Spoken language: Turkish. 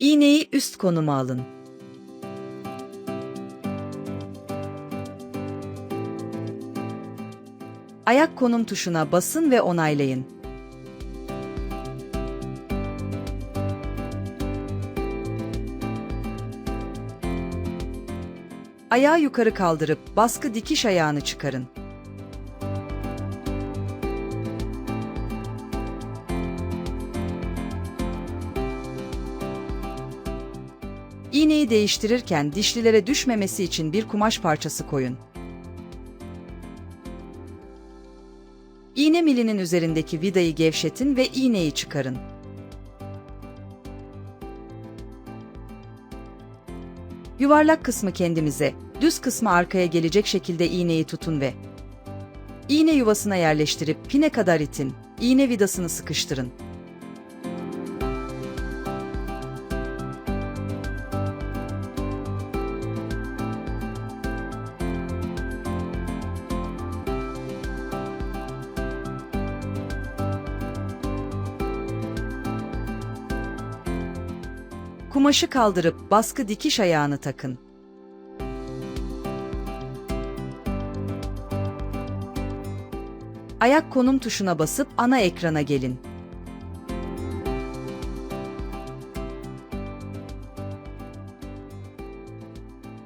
İğneyi üst konuma alın. Ayak konum tuşuna basın ve onaylayın. Ayağı yukarı kaldırıp baskı dikiş ayağını çıkarın. İğneyi değiştirirken dişlilere düşmemesi için bir kumaş parçası koyun. İğne milinin üzerindeki vidayı gevşetin ve iğneyi çıkarın. Yuvarlak kısmı kendimize, düz kısmı arkaya gelecek şekilde iğneyi tutun ve iğne yuvasına yerleştirip pine kadar itin. İğne vidasını sıkıştırın. Kumaşı kaldırıp baskı dikiş ayağını takın. Ayak konum tuşuna basıp ana ekrana gelin.